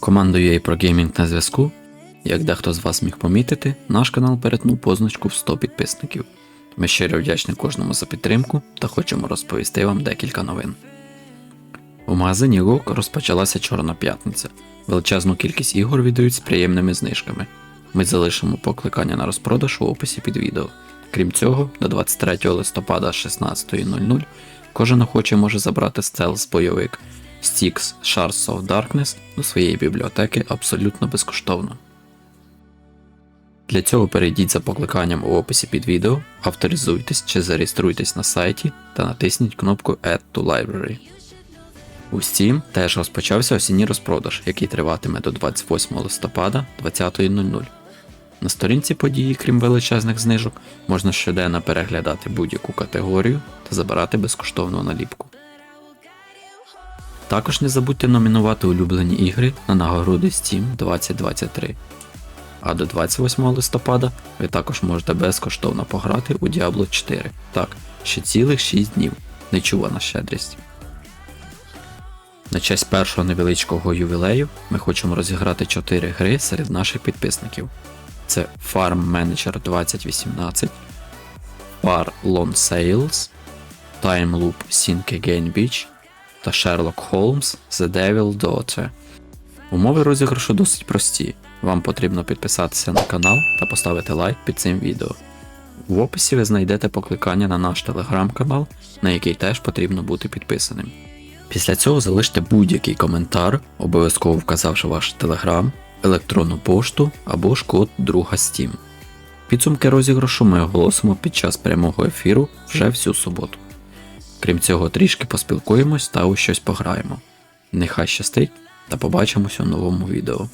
Командою EA Pro Gaming на зв'язку. Як дехто з вас міг помітити, наш канал перетнув позначку в 100 підписників. Ми щиро вдячні кожному за підтримку та хочемо розповісти вам декілька новин. У магазині GOG розпочалася Чорна п'ятниця. Величезну кількість ігор віддають з приємними знижками. Ми залишимо покликання на розпродаж у описі під відео. Крім цього, до 23 листопада 16.00 кожен охоче може забрати стелс бойовик Styx Shards of Darkness до своєї бібліотеки абсолютно безкоштовно. Для цього перейдіть за покликанням у описі під відео, авторизуйтесь чи зареєструйтесь на сайті та натисніть кнопку Add to Library. У Steam теж розпочався осінній розпродаж, який триватиме до 28 листопада 20.00. На сторінці події, крім величезних знижок, можна щоденно переглядати будь-яку категорію та забирати безкоштовну наліпку. Також не забудьте номінувати улюблені ігри на нагороди Steam 2023. А до 28 листопада ви також можете безкоштовно пограти у Diablo 4. Так, ще цілих 6 днів. Нечувана щедрість. На честь першого невеличкого ювілею ми хочемо розіграти 4 гри серед наших підписників. Це Farm Manager 2018, Far Lone Sales, Time Loop Sink Again Beach та Sherlock Holmes The Devil Daughter. Умови розіграшу досить прості. Вам потрібно підписатися на канал та поставити лайк під цим відео. В описі ви знайдете покликання на наш телеграм-канал, на який теж потрібно бути підписаним. Після цього залиште будь-який коментар, обов'язково вказавши ваш телеграм, електронну пошту або ж код друга Steam. Підсумки розіграшу ми оголосимо під час прямого ефіру вже всю суботу. Крім цього, трішки поспілкуємось та у щось пограємо. Нехай щастить та побачимось у новому відео.